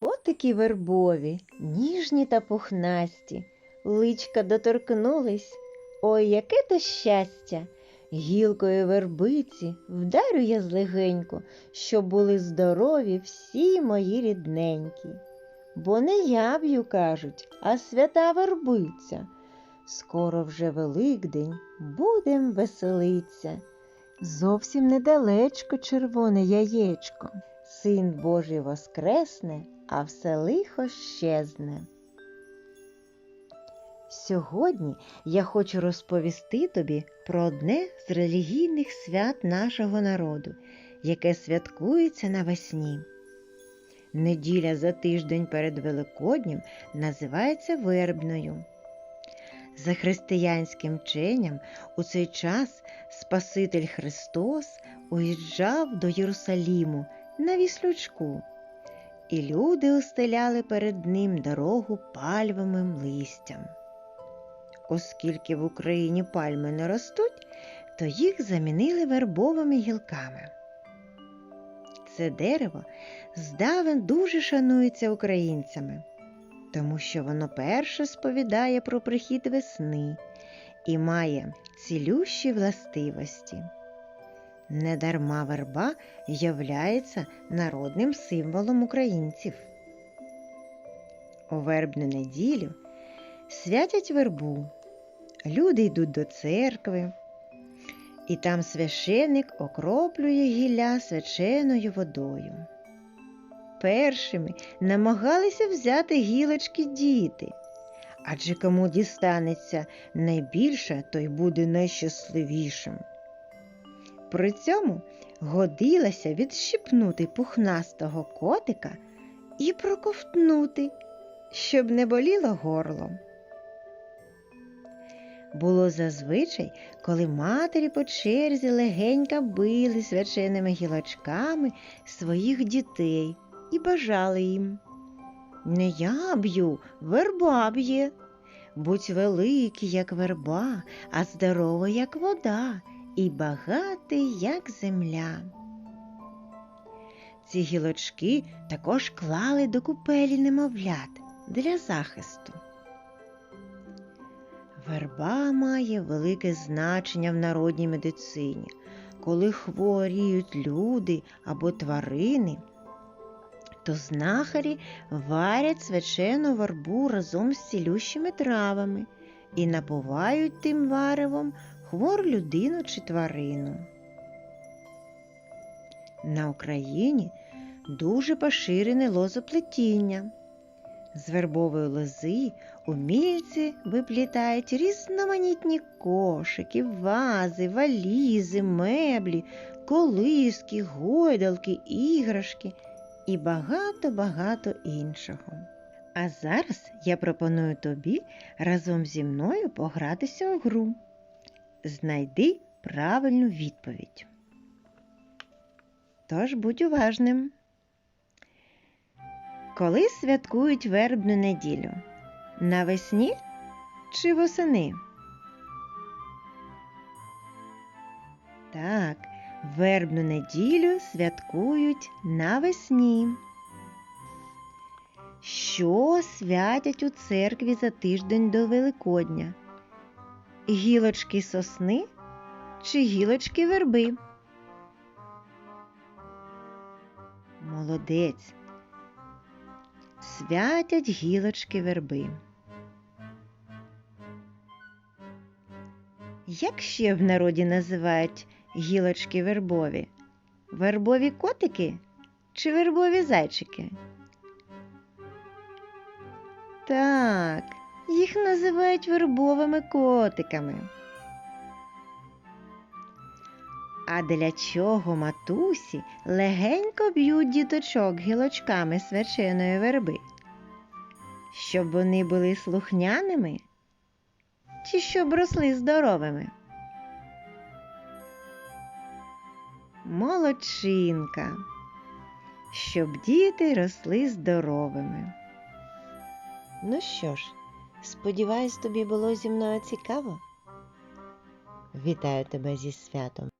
Котики вербові, ніжні та пухнасті, личка доторкнулись. Ой, яке то щастя! Гілкою вербиці вдарю я злегенько, щоб були здорові всі мої рідненькі. Бо не я б'ю, кажуть, а свята вербиця. Скоро вже Великдень, будем веселиться. Зовсім недалечко червоне яєчко. Син Божий воскресне, а все лихо щезне. Сьогодні я хочу розповісти тобі про одне з релігійних свят нашого народу, яке святкується навесні. Неділя за тиждень перед Великоднем називається вербною. За християнським вченням у цей час Спаситель Христос уїжджав до Єрусаліму на віслючку, і люди устеляли перед ним дорогу пальмовим листям. Оскільки в Україні пальми не ростуть, то їх замінили вербовими гілками. Це дерево здавен дуже шанується українцями, тому що воно перше сповідає про прихід весни і має цілющі властивості. Недарма верба являється народним символом українців. У вербну неділю святять вербу. Люди йдуть до церкви, і там священик окроплює гілля свяченою водою. Першими намагалися взяти гілочки діти, адже кому дістанеться найбільше, той буде найщасливішим. При цьому годилося відщипнути пухнастого котика і проковтнути, щоб не боліло горло. Було зазвичай, коли матері по черзі легенько били свяченими гілочками своїх дітей і бажали їм. Не я б'ю, верба б'є. Будь великий, як верба, а здоровий, як вода, і багатий, як земля. Ці гілочки також клали до купелі немовлят для захисту. Верба має велике значення в народній медицині. Коли хворіють люди або тварини, то знахарі варять свячену вербу разом з цілющими травами і напувають тим варевом хвору людину чи тварину. На Україні дуже поширене лозоплетіння. З вербової лози умільці виплітають різноманітні кошики, вази, валізи, меблі, колиски, гойдалки, іграшки і багато-багато іншого. А зараз я пропоную тобі разом зі мною погратися у гру. Знайди правильну відповідь. Тож будь уважним. Коли святкують вербну неділю? Навесні чи восени? Так, вербну неділю святкують навесні. Що святять у церкві за тиждень до Великодня? Гілочки сосни чи гілочки верби? Молодець святять гілочки верби. Як ще в народі називають гілочки вербові? Вербові котики чи вербові зайчики? Так, їх називають вербовими котиками. А для чого матусі легенько б'ють діточок гілочками свяченої верби? Щоб вони були слухняними? Чи щоб росли здоровими? Молодчинка, щоб діти росли здоровими. Ну що ж, сподіваюсь, тобі було зі мною цікаво? Вітаю тебе зі святом!